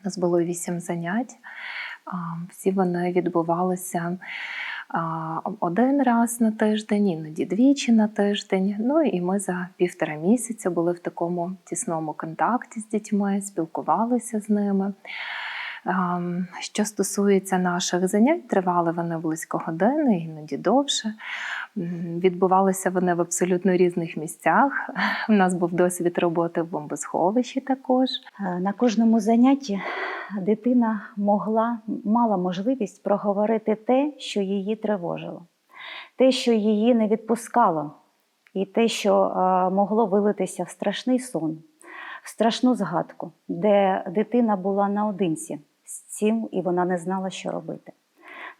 У нас було вісім занять. Всі вони відбувалися один раз на тиждень, іноді двічі на тиждень. Ну і ми за півтора місяця були в такому тісному контакті з дітьми, спілкувалися з ними. Ем, Що стосується наших занять, тривали вони близько години, іноді довше. Відбувалися вони в абсолютно різних місцях. У нас був досвід роботи в бомбосховищі також. Е, На кожному занятті дитина могла, мала можливість проговорити те, що її тривожило, те, що її не відпускало, і те, що е, могло вилитися в страшний сон, в страшну згадку, де дитина була наодинці цим, і вона не знала, що робити.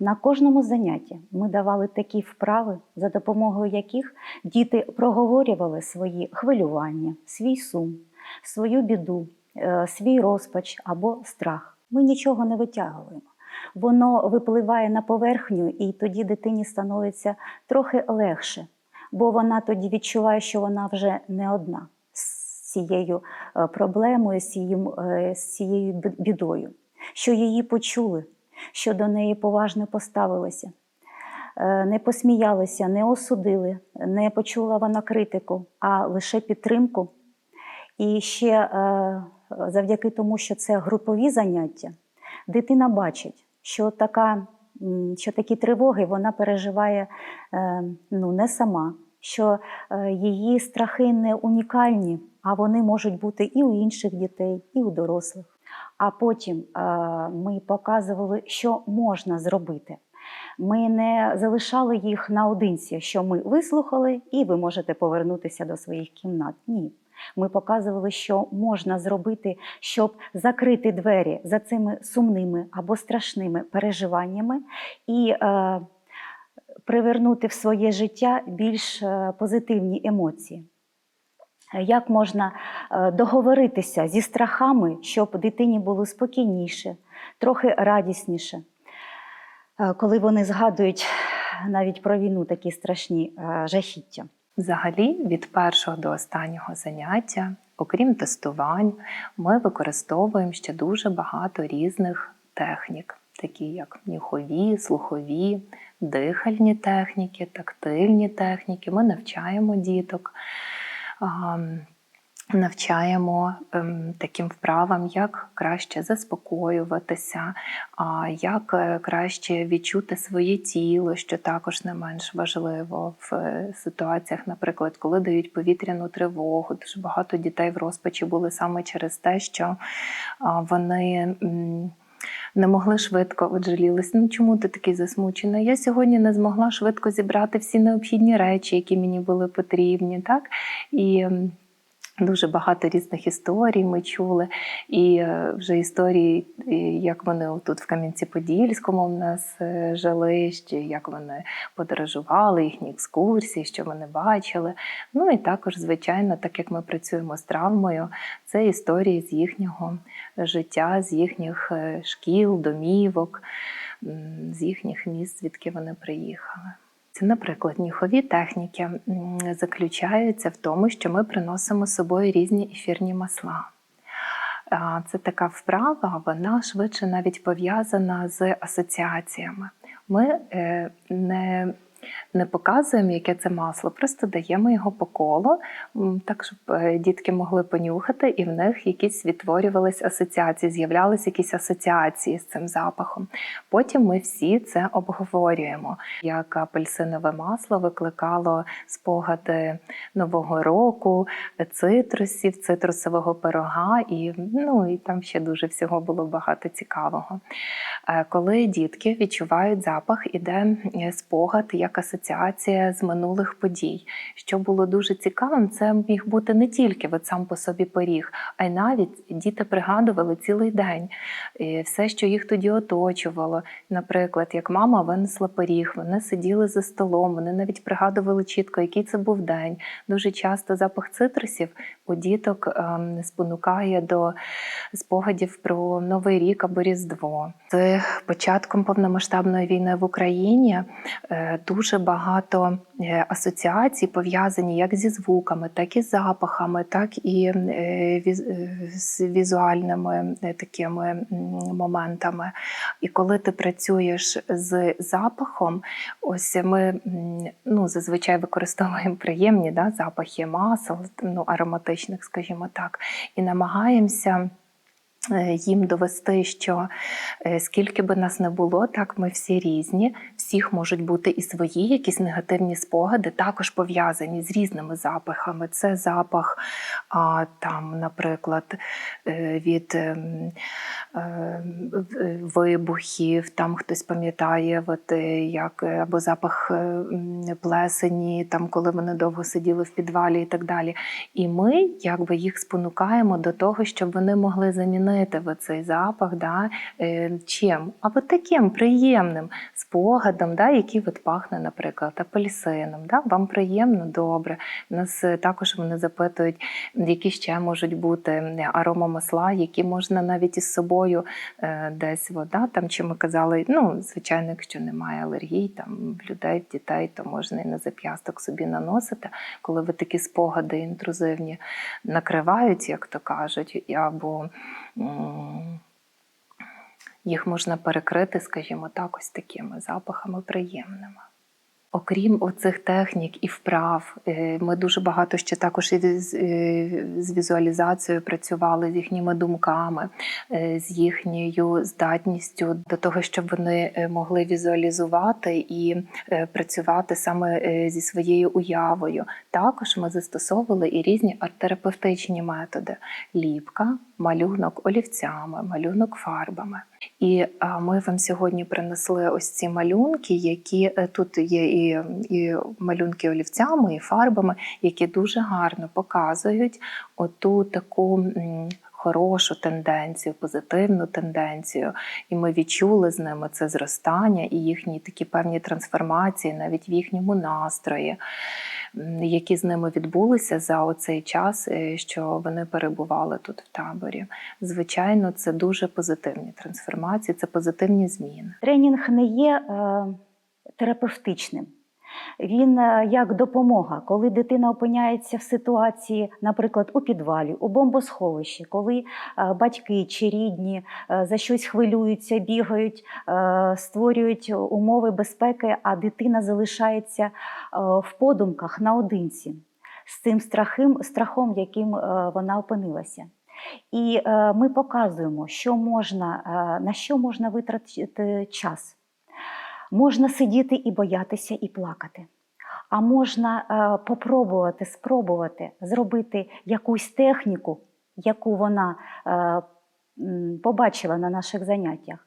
На кожному занятті ми давали такі вправи, за допомогою яких діти проговорювали свої хвилювання, свій сум, свою біду, е, свій розпач або страх. Ми нічого не витягуємо. Воно випливає на поверхню, і тоді дитині становиться трохи легше, бо вона тоді відчуває, що вона вже не одна з цією е, проблемою, з цією, е, бідою, що її почули, що до неї поважно поставилися. Е, Не посміялися, не осудили, не почула вона критику, а лише підтримку. І ще е, завдяки тому, що це групові заняття, дитина бачить, що, така, що такі тривоги вона переживає е, ну, не сама, що її страхи не унікальні, а вони можуть бути і у інших дітей, і у дорослих. А потім е, ми показували, що можна зробити. Ми не залишали їх наодинці, що ми вислухали, і ви можете повернутися до своїх кімнат. Ні. Ми показували, що можна зробити, щоб закрити двері за цими сумними або страшними переживаннями і е, привернути в своє життя більш е, позитивні емоції. Як можна е, договоритися зі страхами, щоб дитині було спокійніше, трохи радісніше, Е, коли вони згадують навіть про війну такі страшні е, жахіття. Взагалі, від першого до останнього заняття, окрім тестувань, ми використовуємо ще дуже багато різних технік, такі як нюхові, слухові, дихальні техніки, тактильні техніки. Ми навчаємо діток. Навчаємо ем, таким вправам, як краще заспокоюватися, як е, краще відчути своє тіло, що також не менш важливо в е, ситуаціях, наприклад, коли дають повітряну тривогу. Дуже багато дітей в розпачі були саме через те, що вони. Не могли швидко от жалілися. Ну чому ти такий засмучений? Я сьогодні не змогла швидко зібрати всі необхідні речі, які мені були потрібні. Так? І Дуже багато різних історій ми чули, і е, вже історії, як вони тут в Кам'янці-Подільському в нас е, жили, ще як вони подорожували, їхні екскурсії, що вони бачили. Ну і також, звичайно, так як ми працюємо з травмою, це історії з їхнього життя, з їхніх е, шкіл, домівок, з їхніх міст, звідки вони приїхали. Це, наприклад, ніхові техніки заключаються в тому, що ми приносимо з собою різні ефірні масла. Це така вправа, вона швидше навіть пов'язана з асоціаціями. Ми е, не, не показуємо, яке це масло, просто даємо його по колу, так щоб е, дітки могли понюхати, і в них якісь відтворювались асоціації, з'являлися якісь асоціації з цим запахом. Потім ми всі це обговорюємо. Як апельсинове масло викликало спогади Нового року, цитрусів, цитрусового пирога, і, ну, і там ще дуже всього було багато цікавого. Е, Коли дітки відчувають запах, іде е, спогад як асоціація з минулих подій. Що було дуже цікавим, це міг бути не тільки от сам по собі поріг, а й навіть діти пригадували цілий день І все, що їх тоді оточувало. Наприклад, як мама винесла поріг, вони сиділи за столом, вони навіть пригадували чітко, який це був день. Дуже часто запах цитрусів у діток ем, спонукає до спогадів про Новий рік або Різдво. З початком повномасштабної війни в Україні дуже дуже багато е, асоціацій пов'язані як зі звуками, так і з запахами, так і е, е, з візуальними такими моментами. І коли ти працюєш з запахом, ось ми ну, зазвичай використовуємо приємні да, запахи масел, ну, ароматичних, скажімо так, і намагаємося. Їм довести, що скільки би нас не було, так ми всі різні, всіх можуть бути і свої якісь негативні спогади, також пов'язані з різними запахами. Це запах, а, там, наприклад, е, від ем, е, вибухів, там хтось пам'ятає, от, е, як е, або запах е, плесені, там, коли вони довго сиділи в підвалі і так далі. І ми якби їх спонукаємо до того, щоб вони могли замінити цей запах да, е, чим? Або таким приємним спогадом, да, який от пахне, наприклад, апельсином. Да? Вам приємно, добре. Нас е, також вони запитують, які ще можуть бути аромамасла, які можна навіть із собою е, десь вода. Там чи ми казали, ну звичайно, якщо немає алергій, там людей, дітей, то можна і на зап'ясток собі наносити, коли ви такі спогади інтрузивні накривають, як то кажуть, або їх можна перекрити, скажімо так, ось такими запахами приємними. Окрім оцих технік і вправ, е, ми дуже багато ще також і з, е, візуалізацією працювали з їхніми думками, е, з їхньою здатністю до того, щоб вони могли візуалізувати і працювати саме зі своєю уявою. Також ми застосовували і різні арт-терапевтичні методи: ліпка, малюнок олівцями, малюнок фарбами. І ми вам сьогодні принесли ось ці малюнки, які е, тут є і, і малюнки олівцями, і фарбами, які дуже гарно показують оту таку. Хорошу тенденцію, позитивну тенденцію, і ми відчули з ними це зростання і їхні такі певні трансформації, навіть в їхньому настрої, які з ними відбулися за оцей час, е, що вони перебували тут в таборі. Звичайно, це дуже позитивні трансформації, це позитивні зміни. Тренінг не є е, терапевтичним. Він е, як допомога, коли дитина опиняється в ситуації, наприклад, у підвалі, у бомбосховищі, коли е, батьки чи рідні е, за щось хвилюються, бігають, створюють умови безпеки, а дитина залишається в подумках наодинці з цим страхом, страхом яким вона опинилася. І ми показуємо, що можна, на що можна витратити час. Можна сидіти і боятися, і плакати. А можна е, попробувати, спробувати зробити якусь техніку, яку вона е, побачила на наших заняттях.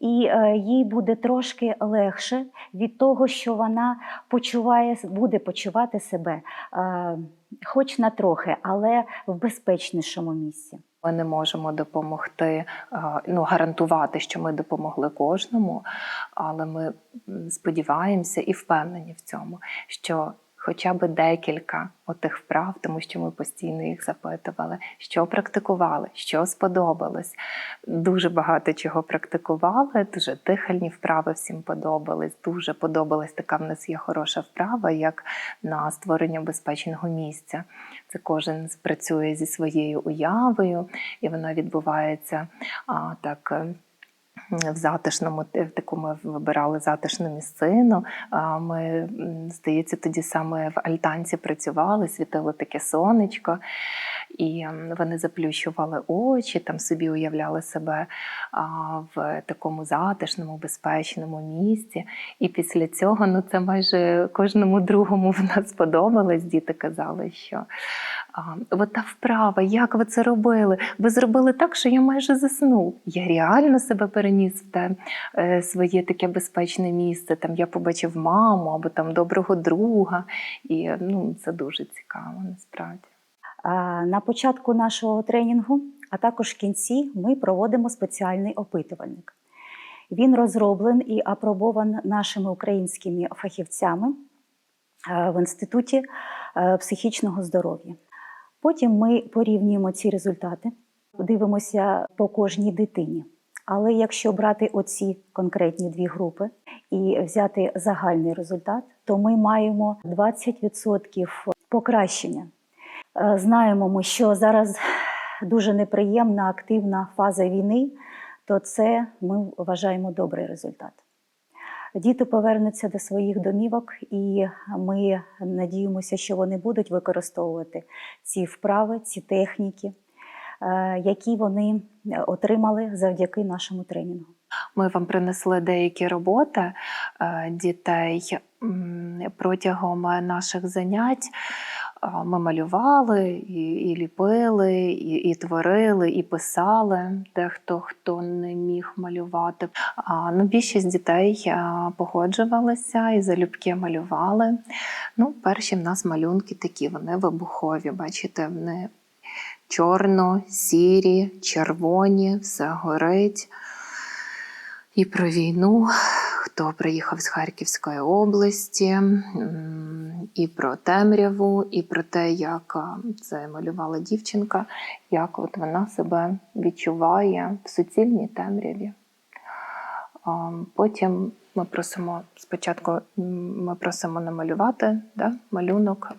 І е, їй буде трошки легше від того, що вона почуває, буде почувати себе, е, хоч на трохи, але в безпечнішому місці. Ми не можемо допомогти, е, ну гарантувати, що ми допомогли кожному, але ми сподіваємося і впевнені в цьому, що хоча б декілька отих вправ, тому що ми постійно їх запитували, що практикували, що сподобалось. Дуже багато чого практикували, дуже дихальні вправи всім подобались. Дуже подобалась така в нас є хороша вправа, як на створення безпечного місця. Це кожен працює зі своєю уявою, і вона відбувається а, так. Е, В затишному в такому вибирали затишну місцину. Ми, здається, тоді саме в альтанці працювали, світило таке сонечко, і вони заплющували очі, там собі уявляли себе в такому затишному, безпечному місці. І після цього ну це майже кожному другому в нас сподобалось. Діти казали, що от та вправа, як ви це робили? Ви зробили так, що я майже заснув. Я реально себе переніс в те е, своє таке безпечне місце. Там я побачив маму або там доброго друга. І ну, це дуже цікаво насправді. На початку нашого тренінгу, а також в кінці, ми проводимо спеціальний опитувальник. Він розроблений і апробований нашими українськими фахівцями е, в Інституті е, психічного здоров'я. Потім ми порівнюємо ці результати, дивимося по кожній дитині. Але якщо брати оці конкретні дві групи і взяти загальний результат, то ми маємо 20% покращення. Е, Знаємо ми, що зараз дуже неприємна активна фаза війни, то це ми вважаємо добрий результат. Діти повернуться до своїх домівок, і ми надіємося, що вони будуть використовувати ці вправи, ці техніки, е, які вони отримали завдяки нашому тренінгу. Ми вам принесли деякі роботи е, дітей протягом наших занять. Ми малювали, і, і ліпили, і, і творили, і писали. Дехто хто не міг малювати. А, ну, більшість дітей погоджувалися і залюбки малювали. Ну, перші в нас малюнки такі, вони вибухові. Бачите, вони чорно-сірі, червоні, все горить. І про війну, хто приїхав з Харківської області, і про темряву, і про те, як це малювала дівчинка, як от вона себе відчуває в суцільній темряві. Потім ми просимо спочатку ми просимо намалювати да, малюнок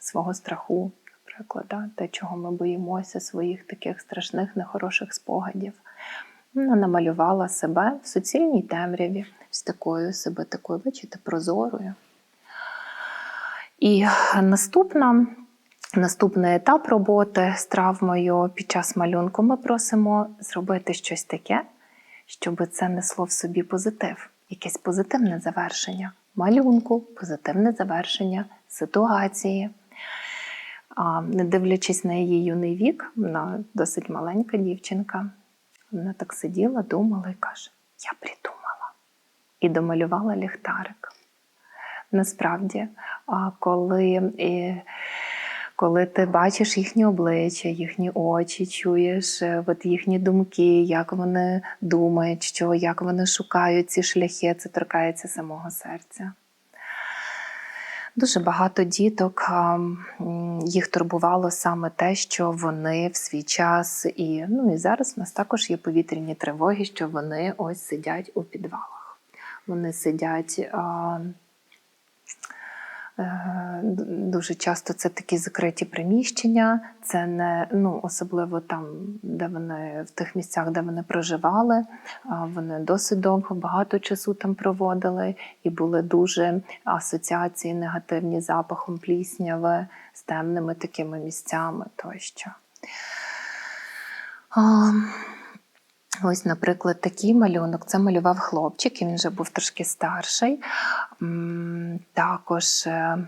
свого страху, наприклад, да, те, чого ми боїмося, своїх таких страшних, нехороших спогадів. Вона намалювала себе в суцільній темряві, з такою себе такою, бачите, прозорою. І наступна, наступний етап роботи з травмою під час малюнку ми просимо зробити щось таке, щоб це несло в собі позитив, якесь позитивне завершення малюнку, позитивне завершення ситуації. Не дивлячись на її юний вік, вона досить маленька дівчинка. Вона так сиділа, думала і каже: Я придумала. І домалювала ліхтарик. Насправді, коли, коли ти бачиш їхні обличчя, їхні очі, чуєш е, от їхні думки, як вони думають, що, як вони шукають ці шляхи, це торкається самого серця. Дуже багато діток їх турбувало саме те, що вони в свій час, і ну і зараз в нас також є повітряні тривоги, що вони ось сидять у підвалах. Вони сидять. Е, Дуже часто це такі закриті приміщення, це не ну особливо там, де вони в тих місцях, де вони проживали. Вони досить довго, багато часу там проводили, і були дуже асоціації негативні запахом плісняви, з темними такими місцями тощо. Ось, наприклад, такий малюнок. Це малював хлопчик, він вже був трошки старший. Також е,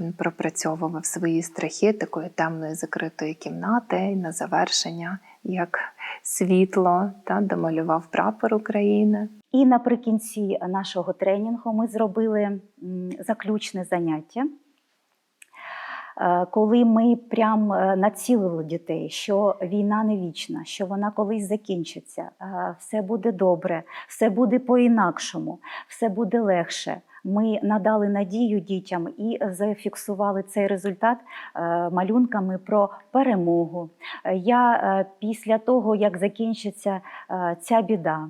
він пропрацьовував свої страхи такої темної закритої кімнати і на завершення, як світло, та, домалював прапор України. І наприкінці нашого тренінгу ми зробили заключне заняття, коли ми прям е, націлили дітей, що війна не вічна, що вона колись закінчиться, е, все буде добре, все буде по-інакшому, все буде легше. Ми надали надію дітям і зафіксували цей результат е, малюнками про перемогу. Е, Я е, після того, як закінчиться е, ця біда,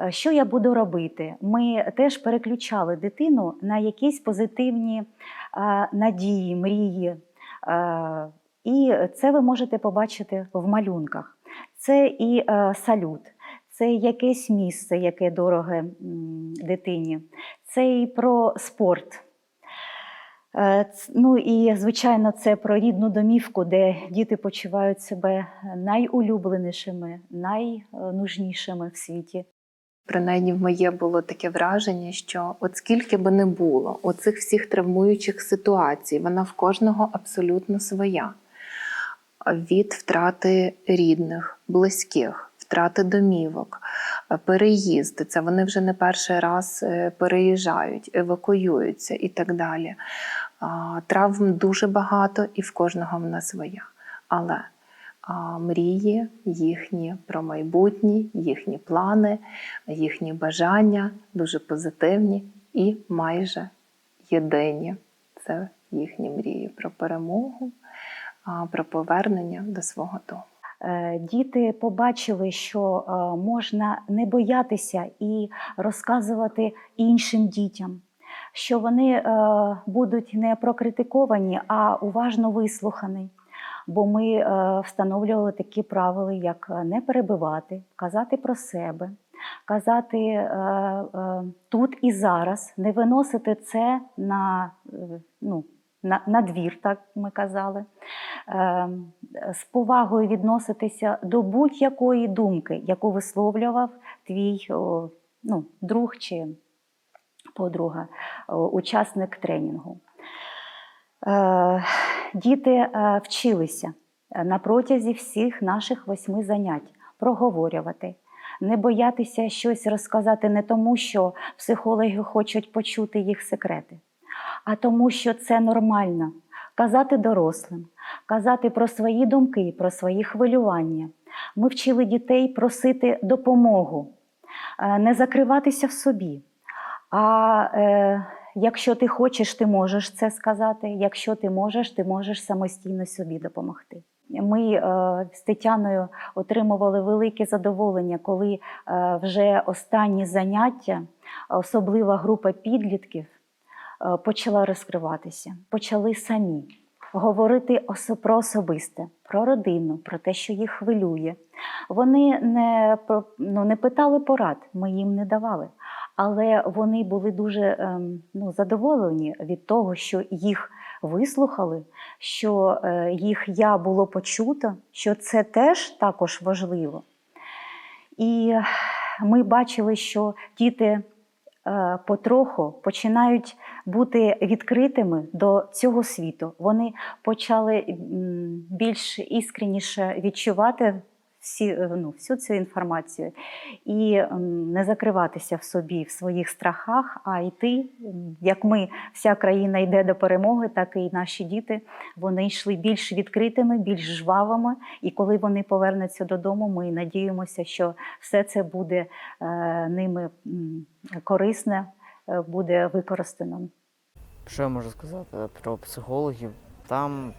Е, Що я буду робити? Ми теж переключали дитину на якісь позитивні е, надії, мрії. Е, І це ви можете побачити в малюнках. Це і е, салют, це якесь місце, яке дороге дитині, це і про спорт. Е, Ну і звичайно, це про рідну домівку, де діти почувають себе найулюбленішими, найнужнішими в світі. Принаймні, в моє було таке враження, що от скільки би не було оцих всіх травмуючих ситуацій, вона в кожного абсолютно своя. Від втрати рідних, близьких, втрати домівок, переїзди. Це вони вже не перший раз е, переїжджають, евакуюються і так далі. Травм дуже багато, і в кожного вона своя. Але мрії їхні про майбутнє, їхні плани, їхні бажання дуже позитивні і майже єдині. Це їхні мрії про перемогу, про повернення до свого дому. Е, Діти побачили, що е, можна не боятися і розказувати іншим дітям, що вони е, будуть не прокритиковані, а уважно вислухані. Бо ми е, встановлювали такі правила, як е, не перебивати, казати про себе, казати е, тут і зараз, не виносити це на, ну, на, на двір, так ми казали. З повагою відноситися до будь-якої думки, яку висловлював твій ну, друг чи подруга, учасник тренінгу. Е, Діти е, вчилися на протязі всіх наших восьми занять проговорювати, не боятися щось розказати не тому, що психологи хочуть почути їх секрети, а тому, що це нормально казати дорослим, казати про свої думки, про свої хвилювання. Ми вчили дітей просити допомогу, е, не закриватися в собі. А е, якщо ти хочеш, ти можеш це сказати. Якщо ти можеш, ти можеш самостійно собі допомогти. Ми е, з Тетяною отримували велике задоволення, коли е, вже останні заняття, особлива група підлітків, е, почала розкриватися, почали самі говорити про особисте, про родину, про те, що їх хвилює. Вони не, ну, не питали порад, ми їм не давали. Але вони були дуже ем, ну, задоволені від того, що їх вислухали, що е, їх я було почуто, що це теж також важливо. І ми бачили, що діти е, потроху починають бути відкритими до цього світу. Вони почали більш іскреніше відчувати всі, е, ну, всю цю інформацію і не закриватися в собі, в своїх страхах, а йти, як ми, вся країна йде до перемоги, так і наші діти. Вони йшли більш відкритими, більш жвавими. І коли вони повернуться додому, ми надіємося, що все це буде е, ними корисне, е, буде використано. Що я можу сказати про психологів? Там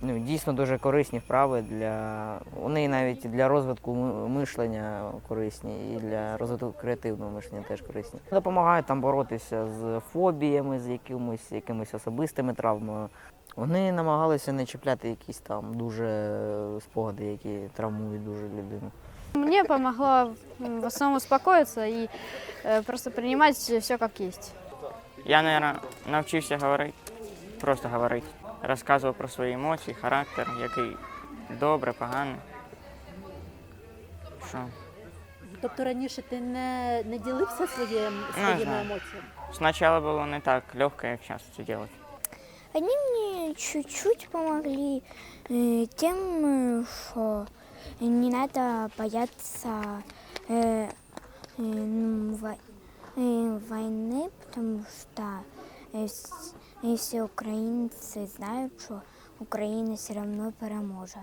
ну, дійсно дуже корисні вправи для. Вони навіть для розвитку мишлення корисні, і для розвитку креативного мишлення теж корисні. Допомагають там боротися з фобіями, з якимось, якимись особистими травмами. Вони намагалися не чіпляти якісь там дуже спогади, які травмують дуже людину. Мне помогло в основном успокоиться и э, просто принимать все как есть. Я, мабуть, навчився говорити, просто говорити Розказував про свої емоції, характер, який добре, поганий. Що? Тобто раніше ти не, не ділився своїм, своїми знаю. емоціями? Спочатку було не так легко, як зараз це робити. Они мне чуть-чуть помогли э, тем, э, что не надо бояться э, э, ну, вой- э, войны, потому что э, с- э, всі українці знають, що Україна все равно переможе.